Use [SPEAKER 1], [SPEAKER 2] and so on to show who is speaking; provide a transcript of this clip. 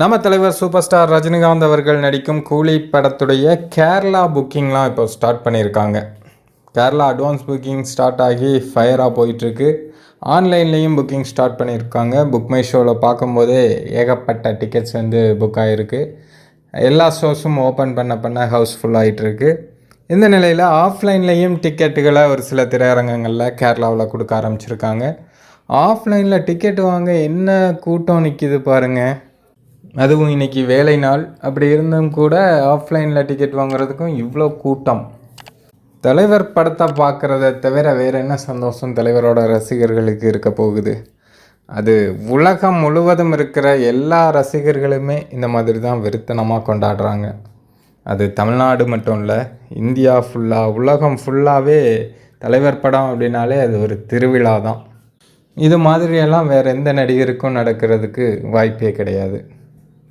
[SPEAKER 1] நம்ம தலைவர் super star Rajinikanth அவர்கள் நடிக்கும் கூலி படத்துடைய கேரளா புக்கிங்லாம் இப்போ ஸ்டார்ட் பண்ணியிருக்காங்க. கேரளா அட்வான்ஸ் புக்கிங் ஸ்டார்ட் ஆகி ஃபயராக போயிட்டுருக்கு. ஆன்லைன்லேயும் புக்கிங் ஸ்டார்ட் பண்ணியிருக்காங்க. புக் மை ஷோவில் பார்க்கும்போதே ஏகப்பட்ட டிக்கெட்ஸ் வந்து புக் ஆகிருக்கு எல்லா ஷோஸும் ஓப்பன் பண்ண பண்ண ஹவுஸ்ஃபுல் ஆகிட்டுருக்கு இந்த நிலையில் ஆஃப்லைன்லேயும் டிக்கெட்டுகளை ஒரு சில திரையரங்கங்களில் கேரளாவில் கொடுக்க ஆரம்பிச்சிருக்காங்க. ஆஃப்லைனில் டிக்கெட் வாங்க என்ன கூட்டம் நிற்கிது பாருங்கள் அதுவும் இன்னைக்கு வேலை நாள். அப்படி இருந்தும் கூட ஆஃப்லைனில் டிக்கெட் வாங்குறதுக்கும் இவ்வளோ கூட்டம். தலைவர் படத்தை பார்க்குறத தவிர வேறு என்ன சந்தோஷம் தலைவரோட ரசிகர்களுக்கு இருக்க போகுது? அது உலகம் முழுவதும் இருக்கிற எல்லா ரசிகர்களுமே இந்த மாதிரி தான் வெறித்தனமாக கொண்டாடுறாங்க. அது தமிழ்நாடு மட்டும் இல்லை இந்தியா ஃபுல்லாக உலகம் ஃபுல்லாகவே தலைவர் படம் அப்படின்னாலே அது ஒரு திருவிழா தான் இது மாதிரியெல்லாம் வேறு எந்த நடிகருக்கும் நடக்கிறதுக்கு வாய்ப்பே கிடையாது.